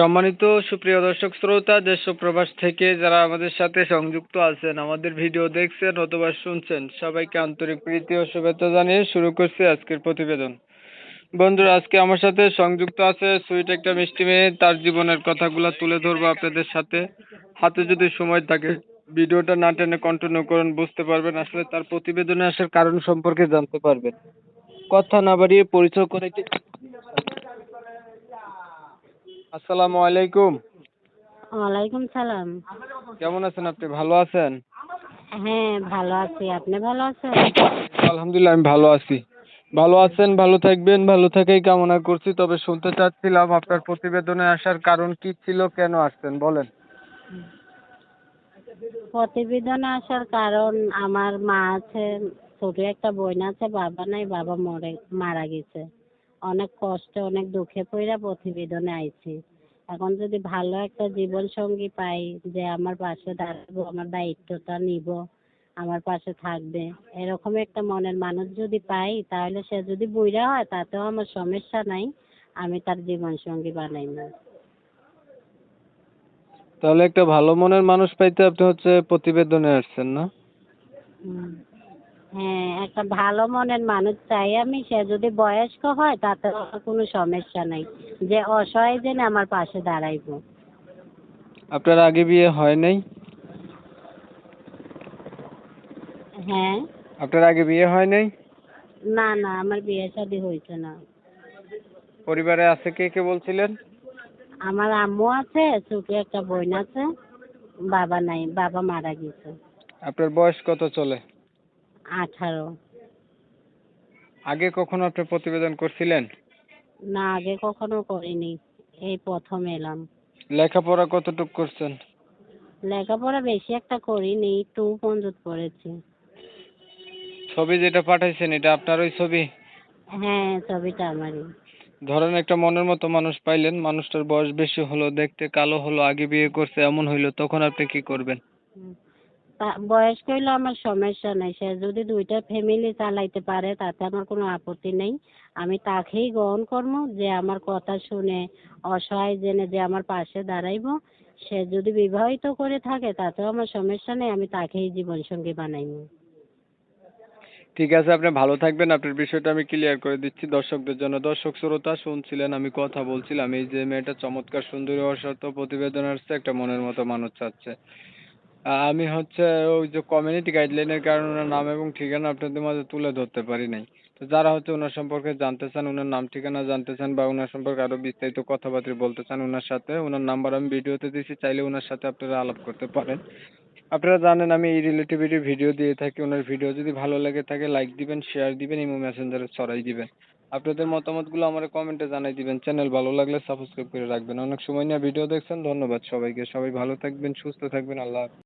সম্মানিত সুপ্রিয় দর্শক শ্রোতা, দেশ প্রবাস থেকে যারা আমাদের সাথে সংযুক্ত আছেন, আমাদের ভিডিও দেখছেন অথবা শুনছেন, সবাইকে আন্তরিক প্রীতি ও শুভেচ্ছা জানিয়ে শুরু করছি আজকের প্রতিবেদন। বন্ধুরা, আজকে আমার সাথে সংযুক্ত আছে সুইট একটা মিষ্টি মেয়ে, তার জীবনের কথাগুলো তুলে ধরবো আপনাদের সাথে। হাতে যদি সময় থাকে, ভিডিওটা না টেনে কন্টিনিউ করুন, বুঝতে পারবেন আসলে তার প্রতিবেদনে আসার কারণ সম্পর্কে জানতে পারবেন। কথা না বাড়িয়ে পরিচয় করে আসসালামু আলাইকুম। ওয়ালাইকুম সালাম। কেমন আছেন আপনি? ভালো আছেন? হ্যাঁ ভালো আছি। আপনি ভালো আছেন? আলহামদুলিল্লাহ আমি ভালো আছি। ভালো আছেন ভালো থাকবেন ভালো থাকাই কামনা করছি। তবে শুনতে চাচ্ছিলাম আপনার প্রতিবেদনে আসার কারণ কি ছিল কেন আসছেন বলেন। প্রতিবেদনে আসার কারণ আমার মা আছে ছোট একটা বোন আছে বাবা নাই বাবা মরে মারা গেছে। অনেক কষ্টে অনেক দুঃখে পইরা প্রতিবেদনে আইছি। এখন যদি ভালো একটা জীবন সঙ্গী পাই যে আমার পাশে দাঁড়াবো আমার দায়িত্বটা নিব আমার পাশে থাকবে এরকম একটা মনের মানুষ যদি পাই তাহলে সে যদি বুইরা হয় তাতেও আমার সমস্যা নাই আমি তার জীবন সঙ্গী বানাইব তাহলে একটা ভালো মনের মানুষ পাইতে আপনি হচ্ছে প্রতিবেদনে আসছেন না। হ্যাঁ একটা ভালো মনের মানুষ চাই আমি সে যদি বয়স্ক হয় তাতে আমার কোনো সমস্যা নাই। যে অসহায় জেনে আমার পাশে দাঁড়াইবো। আপনার আগে বিয়ে হয় নাই? হ্যাঁ। আপনার আগে বিয়ে হয় নাই? না না আমার বিয়ে শাদী হয়েছে না। পরিবারে আছে কে কে বলছিলেন? আমার আম্মু আছে ছোট একটা বোন আছে বাবা নাই বাবা মারা গেছে। আপনার বয়স কত চলে? আঠারো। আগে কখনো আপনি প্রতিবেদন করছিলেন? না আগে কখনো করিনি। এই প্রথম এলাম। লেখাপড়া কতটুকু করছেন? লেখাপড়া বেশি একটা করিনি টু পর্যন্ত পড়েছি ছবি যেটা পাঠাইছেন এটা আপনার ওই ছবি? হ্যাঁ ছবিটা আমারই। ধরেন একটা মনের মতো মানুষ পাইলেন মানুষটার বয়স বেশি হলো দেখতে কালো হলো আগে বিয়ে করছে এমন হইল তখন আপনি কি করবেন? বয়স্ক হইলে আমার সমস্যা নাই। সে যদি দুইটা ফ্যামিলি চালাইতে পারে, তাতে আমার কোনো আপত্তি নেই। আমি তাকেই গ্রহণ করব যে আমার কথা শুনে অসহায় জেনে যে আমার পাশে দাঁড়াইব। সে যদি বিবাহিত করে থাকে, তাতেও আমার সমস্যা নেই। আমি তাকেই জীবনসঙ্গী বানাইবো। ঠিক আছে, আপনি ভালো থাকবেন। আপনার বিষয়টা আমি ক্লিয়ার করে দিচ্ছি। দর্শকদের জন্য দর্শক শ্রোতা শুনছিলেন, আমি কথা বলছিলাম। এই যে মেয়েটা চমৎকার, সুন্দরী সত্ত্বেও প্রতিবেদন আসছে, একটা মনের মতো মানুষ চাচ্ছে। আমি হচ্ছে ওই যে কমিউনিটি গাইডলাইনের কারণে ওনার নাম এবং ঠিকানা আপনাদের মাঝে তুলে ধরতে পারি নাই। তো যারা হচ্ছে ওনার সম্পর্কে জানতে চান, ওনার নাম ঠিকানা জানতে চান বা ওনার সম্পর্কে আরও বিস্তারিত কথাবার্তা বলতে চান, ওনার সাথে ওনার নাম্বার আমি ভিডিওতে দিয়েছি চাইলে ওনার সাথে আপনারা আলাপ করতে পারেন। আপনারা জানেন আমি এই রিলেটিভিটি ভিডিও দিয়ে থাকি, ওনার ভিডিও যদি ভালো লেগে থাকে লাইক দিবেন শেয়ার দিবেন ইমো মেসেঞ্জারে ছড়াই দিবেন। আপনাদের মতামতগুলো আমার কমেন্টে জানাই দিবেন। চ্যানেল ভালো লাগলে সাবস্ক্রাইব করে রাখবেন। অনেক সময় নিয়ে ভিডিও দেখছেন, ধন্যবাদ সবাইকে। সবাই ভালো থাকবেন, সুস্থ থাকবেন, আল্লাহ হাফেজ।